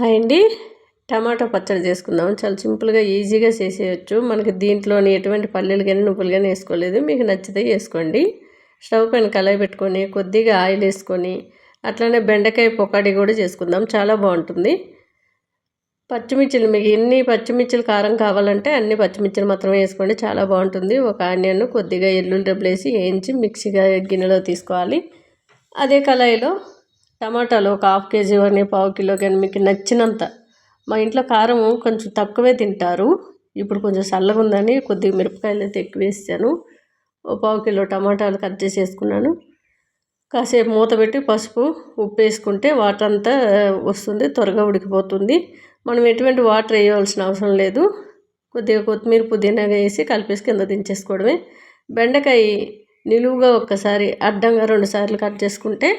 Hi అండి టమాటా పచ్చడి చేసుకుందాం. చాలా సింపుల్గా ఈజీగా చేసేయచ్చు. మనకి దీంట్లోని ఎటువంటి పల్లెలు కానీ నువ్వులు కానీ వేసుకోలేదు. మీకు నచ్చితే వేసుకోండి. స్టవ్ పైన కళాయి పెట్టుకొని కొద్దిగా ఆయిల్ వేసుకొని అట్లనే బెండకాయ పొకాడి కూడా చేసుకుందాం. చాలా బాగుంటుంది. పచ్చిమిర్చిలు మీకు ఎన్ని పచ్చిమిర్చిలు కారం కావాలంటే అన్ని పచ్చిమిర్చిలు మాత్రమే వేసుకోండి. చాలా బాగుంటుంది. ఒక ఆనియన్ కొద్దిగా ఎల్లుల్లి డబ్బులు వేసి వేయించి మిక్సీగా గిన్నెలో తీసుకోవాలి. అదే కళాయిలో టమాటాలు ఒక హాఫ్ కేజీ కానీ పావు కిలో కానీ మీకు నచ్చినంత. మా ఇంట్లో కారం కొంచెం తక్కువే తింటారు. ఇప్పుడు కొంచెం చల్లగా ఉందని కొద్దిగా మిరపకాయలు అయితే ఎక్కువ వేసాను. ఓ పావు కిలో టమాటాలు కట్ చేసి వేసుకున్నాను. కాసేపు మూత పెట్టి పసుపు ఉప్పు వేసుకుంటే వాటర్ అంతా వస్తుంది త్వరగా ఉడికిపోతుంది. మనం ఎటువంటి వాటర్ వేయవలసిన అవసరం లేదు. కొద్దిగా కొత్తిమీర పుదీనా వేసి కలిపేసి కింద దించేసుకోవడమే. బెండకాయ నిలువుగా ఒక్కసారి అడ్డంగా రెండు సార్లు కట్ చేసుకుంటే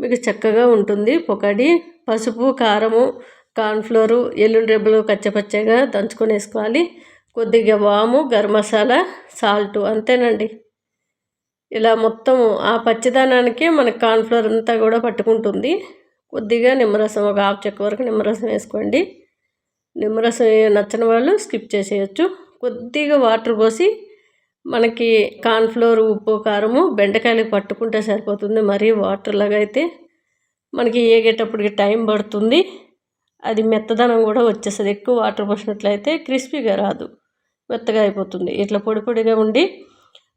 మీకు చక్కగా ఉంటుంది. పొకడి పసుపు కారము కార్న్ఫ్లోరు ఎల్లుండి రెబ్బలు కచ్చపచ్చగా దంచుకొని వేసుకోవాలి. కొద్దిగా వాము గరం మసాలా సాల్ట్ అంతేనండి. ఇలా మొత్తం ఆ పచ్చిదానానికి మనకి కార్న్ఫ్లోర్ అంతా కూడా పట్టుకుంటుంది. కొద్దిగా నిమ్మరసం ఒక హాఫ్ చెక్క వరకు నిమ్మరసం వేసుకోండి. నిమ్మరసం నచ్చని వాళ్ళు స్కిప్ చేసేయచ్చు. కొద్దిగా వాటర్ పోసి మనకి కార్న్ఫ్లోర్ ఉప్పు కారము బెండకాయలకు పట్టుకుంటే సరిపోతుంది. మరీ వాటర్ లాగా అయితే మనకి ఏగేటప్పటికి టైం పడుతుంది. అది మెత్తదనం కూడా వచ్చేస్తుంది. ఎక్కువ వాటర్ పోసినట్లయితే క్రిస్పీగా రాదు. మెత్తగా అయిపోతుంది. ఇట్లా పొడి పొడిగా ఉండి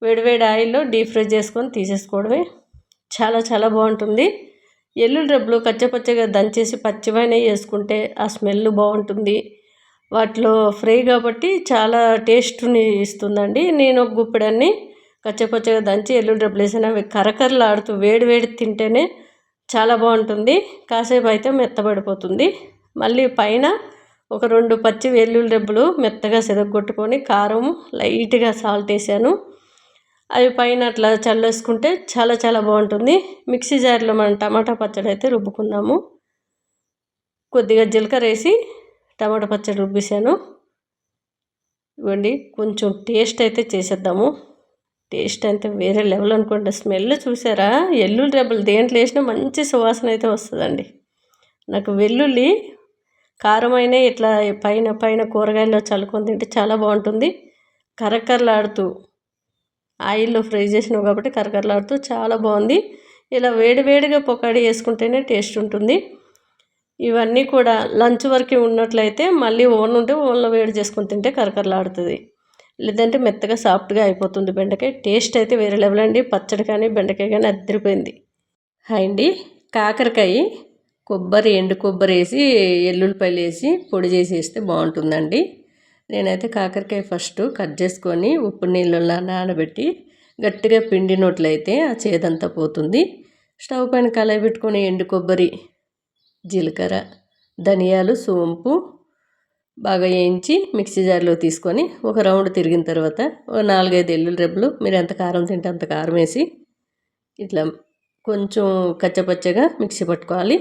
వేడివేడి ఆయిల్లో డీప్ ఫ్రై చేసుకొని తీసేసుకోవడమే చాలా చాలా బాగుంటుంది. ఎల్లుల్లి రబ్బులు కచ్చపచ్చగా దంచేసి పచ్చివైన వేసుకుంటే ఆ స్మెల్ బాగుంటుంది. వాటిలో ఫ్రై కాబట్టి చాలా టేస్ట్ని ఇస్తుందండి. నేను ఒక గుప్పెడన్ని కచ్చపచ్చగా దంచి ఎల్లుల్లి డబ్బులు వేసాను అవి కరకరలాడుతూ వేడి వేడి తింటేనే చాలా బాగుంటుంది. కాసేపు అయితే మెత్తబడిపోతుంది. మళ్ళీ పైన ఒక రెండు పచ్చి వెల్లుల్లి డబ్బులు మెత్తగా సెదగొట్టుకొని కారం లైట్గా సాల్ట్ వేసాను. అవి పైన అట్లా చల్లేసుకుంటే చాలా చాలా బాగుంటుంది. మిక్సీ జార్లో మనం టమాటా పచ్చడి అయితే రుబ్బుకుందాము. కొద్దిగా జీలకర్ర వేసి టమాటా పచ్చడి రుబ్బేసాను ఇవ్వండి కొంచెం టేస్ట్ అయితే చేసేద్దాము. టేస్ట్ అయితే వేరే లెవెల్ అనుకోండి. స్మెల్ చూసారా? ఎల్లుల్లి రెబ్బలు దేంట్లో వేసినా మంచి సువాసన అయితే వస్తుందండి. నాకు వెల్లుల్లి కారమైన ఇట్లా పైన పైన కూరగాయల్లో చల్లుకొని తింటే చాలా బాగుంటుంది. కరకరలాడుతూ ఆయిల్లో ఫ్రై చేసినావు కాబట్టి కరకరలాడుతూ చాలా బాగుంది. ఇలా వేడివేడిగా పొకాడి వేసుకుంటేనే టేస్ట్ ఉంటుంది. ఇవన్నీ కూడా లంచ్ వరకు ఉన్నట్లయితే మళ్ళీ ఓన్ ఉంటే ఓన్లో వేడి చేసుకొని తింటే కరకరలాడుతుంది. లేదంటే మెత్తగా సాఫ్ట్గా అయిపోతుంది బెండకాయ. టేస్ట్ అయితే వేరే లెవెల్ అండి. పచ్చడి కానీ బెండకాయ కానీ అద్దరిపోయింది. హాయ్ అండి. కాకరకాయ కొబ్బరి ఎండు కొబ్బరి వేసి ఎల్లుల్లిపాయలు వేసి పొడి చేసి వేస్తే బాగుంటుందండి. నేనైతే కాకరకాయ ఫస్ట్ కట్ చేసుకొని ఉప్పు నీళ్ళలో నానబెట్టి గట్టిగా పిండినట్లయితే ఆ చేదంతా పోతుంది. స్టవ్ పైన కళాయి పెట్టుకొని ఎండు కొబ్బరి జీలకర్ర ధనియాలు సోంపు బాగా వేయించి మిక్సీ జార్లో తీసుకొని ఒక రౌండ్ తిరిగిన తర్వాత ఒక నాలుగైదు ఎల్లుల్లి రెబ్బలు మీరు ఎంత కారం తింటే అంత కారం వేసి ఇట్లా కొంచెం కచ్చపచ్చగా మిక్సీ పట్టుకోవాలి.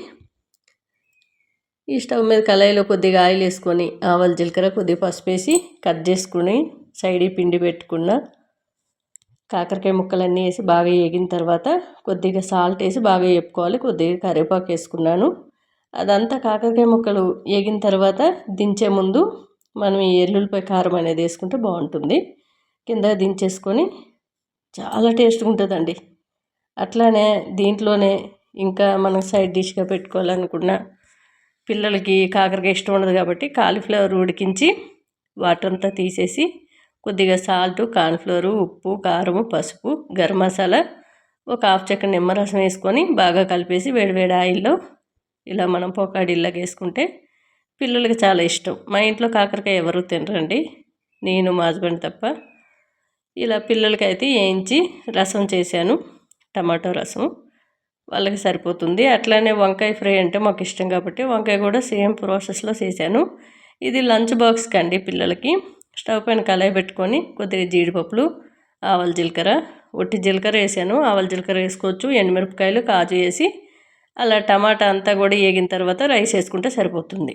ఈ స్టవ్ మీద కళాయిలో కొద్దిగా ఆయిల్ వేసుకొని ఆవాలు జీలకర్ర కొద్దిగా పసుపు వేసి కట్ చేసుకుని సైడ్ పిండి పెట్టుకున్న కాకరకాయ ముక్కలన్నీ వేసి బాగా వేగిన తర్వాత కొద్దిగా సాల్ట్ వేసి బాగా వేపుకోవాలి. కొద్దిగా కరివేపాకు వేసుకున్నాను. అదంతా కాకరకాయ ముక్కలు వేగిన తర్వాత దించే ముందు మనం ఈ ఎల్లుల్లిపాయ కారం అనేది వేసుకుంటే బాగుంటుంది. కింద దించేసుకొని చాలా టేస్ట్గా ఉంటుందండి. అట్లానే దీంట్లోనే ఇంకా మనం సైడ్ డిష్గా పెట్టుకోవాలనుకున్న పిల్లలకి కాకరకాయ ఇష్టం ఉండదు కాబట్టి కాలీఫ్లవర్ ఉడికించి వాటర్ అంతా తీసేసి కొద్దిగా సాల్ట్ కార్న్ఫ్లోరు ఉప్పు కారము పసుపు గరం మసాలా ఒక హాఫ్ చెక్క నిమ్మరసం వేసుకొని బాగా కలిపేసి వేడివేడి ఆయిల్లో ఇలా మనం పోకాడిల్లాగా వేసుకుంటే పిల్లలకి చాలా ఇష్టం. మా ఇంట్లో కాకరకాయ ఎవరు తినరండి? నేను మా హస్బెండ్ తప్ప. ఇలా పిల్లలకి అయితే వేయించి రసం చేశాను టమాటో రసం. వాళ్ళకి సరిపోతుంది. అట్లానే వంకాయ ఫ్రై అంటే మాకు ఇష్టం కాబట్టి వంకాయ కూడా సేమ్ ప్రాసెస్లో చేశాను. ఇది లంచ్ బాక్స్కి అండి పిల్లలకి. స్టవ్ పైన కళాయి పెట్టుకొని కొద్దిగా జీడిపప్పులు ఆవల జీలకర్ర ఒట్టి జీలకర్ర వేసాను. ఆవల జీలకర్ర వేసుకోవచ్చు ఎండుమిరపకాయలు కాజు వేసి అలా టమాటా అంతా కూడా వేగిన తర్వాత రైస్ వేసుకుంటే సరిపోతుంది.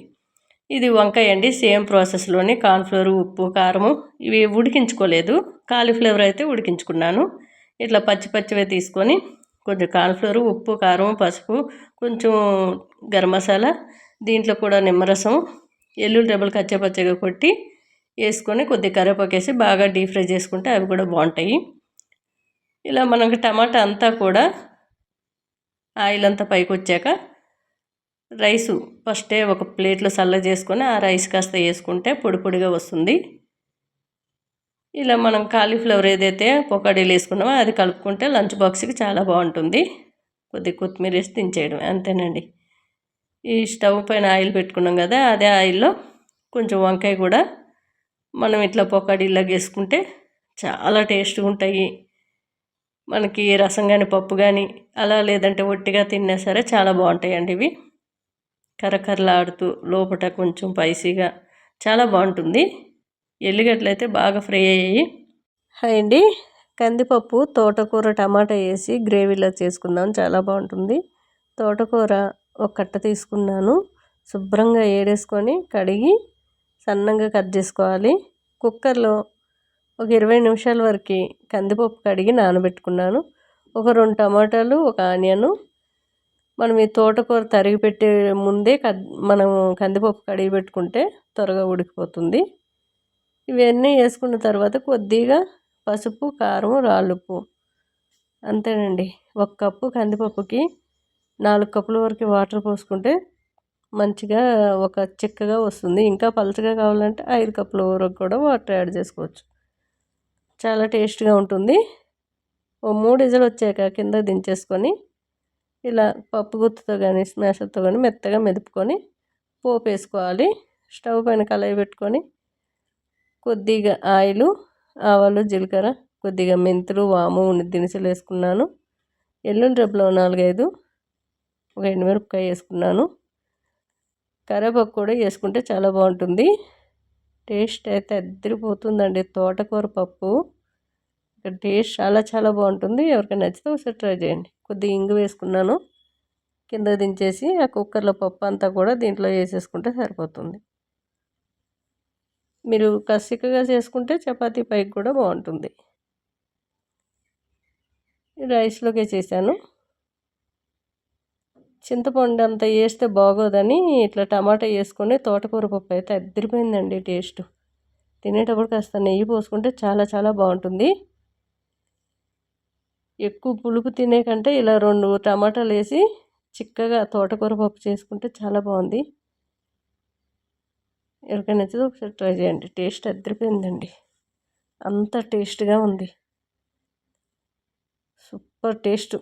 ఇది వంకాయ అండి. సేమ్ ప్రాసెస్లోనే కార్న్ఫ్లవర్ ఉప్పు కారము ఇవి ఉడికించుకోలేదు. కాలీఫ్లవర్ అయితే ఉడికించుకున్నాను. ఇట్లా పచ్చి పచ్చివే తీసుకొని కొంచెం కార్న్ఫ్లవర్ ఉప్పు కారం పసుపు కొంచెం గరం మసాలా దీంట్లో కూడా నిమ్మరసం ఎల్లుల్లి డబ్బులు కచ్చపచ్చగా కొట్టి వేసుకొని కొద్దిగా కరివేపాకు వేసి బాగా డీప్ ఫ్రై చేసుకుంటే అవి కూడా బాగుంటాయి. ఇలా మనకి టమాటా అంతా కూడా ఆయిల్ అంతా పైకి వచ్చాక రైసు ఫస్టే ఒక ప్లేట్లో చల్ల చేసుకొని ఆ రైస్ కాస్త వేసుకుంటే పొడి పొడిగా వస్తుంది. ఇలా మనం కాలీఫ్లవర్ ఏదైతే పొకాడీలు వేసుకున్నామో అది కలుపుకుంటే లంచ్ బాక్స్కి చాలా బాగుంటుంది. కొద్ది కొత్తిమీర వేసి తినేయడం అంతేనండి. ఈ స్టవ్ పైన ఆయిల్ పెట్టుకున్నాం కదా అదే ఆయిల్లో కొంచెం వంకాయ కూడా మనం ఇట్లా పొకాడీలాగా వేసుకుంటే చాలా టేస్ట్గా ఉంటాయి. మనకి రసం కానీ పప్పు కానీ అలా లేదంటే ఒట్టిగా తిన్నా సరే చాలా బాగుంటాయండి ఇవి. కరకరలాడుతూ లోపల కొంచెం పైసీగా చాలా బాగుంటుంది. ఎల్లిగడ్డలు అయితే బాగా ఫ్రై అయ్యాయి. హాయ్ అండి. కందిపప్పు తోటకూర టమాటా వేసి గ్రేవీలో చేసుకుందాం. చాలా బాగుంటుంది. తోటకూర ఒక కట్ట తీసుకున్నాను. శుభ్రంగా ఏడేసుకొని కడిగి సన్నంగా కట్ చేసుకోవాలి. కుక్కర్లో ఒక ఇరవై నిమిషాల వరకు కందిపప్పు కడిగి నానబెట్టుకున్నాను. ఒక రెండు టమాటాలు ఒక ఆనియను. మనం ఈ తోటకూర తరిగి పెట్టే ముందే మనం కందిపప్పు కడిగి పెట్టుకుంటే త్వరగా ఉడికిపోతుంది. ఇవన్నీ వేసుకున్న తర్వాత కొద్దిగా పసుపు కారం రాళ్ళుప్పు. అంతేనండి. ఒక కప్పు కందిపప్పుకి నాలుగు కప్పుల వరకు వాటర్ పోసుకుంటే మంచిగా ఒక చిక్కగా వస్తుంది. ఇంకా పలచగా కావాలంటే ఐదు కప్పుల వరకు కూడా వాటర్ యాడ్ చేసుకోవచ్చు. చాలా టేస్ట్గా ఉంటుంది. ఓ మూడు ఇజలు వచ్చాక కింద దించేసుకొని ఇలా పప్పు గుత్తుతో కానీ స్మాషర్తో కానీ మెత్తగా మెదుపుకొని పోపు వేసుకోవాలి. స్టవ్ పైన కళాయి పెట్టుకొని కొద్దిగా ఆయిలు ఆవాలు జీలకర్ర కొద్దిగా మెంతులు వాము దినుసులు వేసుకున్నాను. ఎల్లుండి రెబ్బలో నాలుగైదు ఒక ఎండుమిరపకాయ వేసుకున్నాను. కరివేపాకు కూడా వేసుకుంటే చాలా బాగుంటుంది. టేస్ట్ అయితే అద్దరిపోతుందండి. తోటకూర పప్పు. టేస్ట్ చాలా చాలా బాగుంటుంది. ఎవరికైనా నచ్చితే ఒకసారి ట్రై చేయండి. కొద్దిగా ఇంగు వేసుకున్నాను. కింద దించేసి ఆ కుక్కర్లో పప్పు అంతా కూడా దీంట్లో వేసేసుకుంటే సరిపోతుంది. మీరు కసికగా చేసుకుంటే చపాతీ పైకి కూడా బాగుంటుంది. రైస్లోకే చేశాను. చింతపండు అంత వేస్తే బాగోదని ఇట్లా టమాటా వేసుకొని తోటకూర పప్పు అయితే అద్దరిపోయిందండి టేస్ట్. తినేటప్పుడు కాస్త నెయ్యి పోసుకుంటే చాలా చాలా బాగుంటుంది. ఎక్కువ పులుపు తినే కంటే ఇలా రెండు టమాటాలు వేసి చిక్కగా తోటకూర పప్పు చేసుకుంటే చాలా బాగుంది. ఎవరికైనా నచ్చితే ఒకసారి ట్రై చేయండి. టేస్ట్ అద్దరిపోయిందండి అంత టేస్ట్గా ఉంది. Super taste.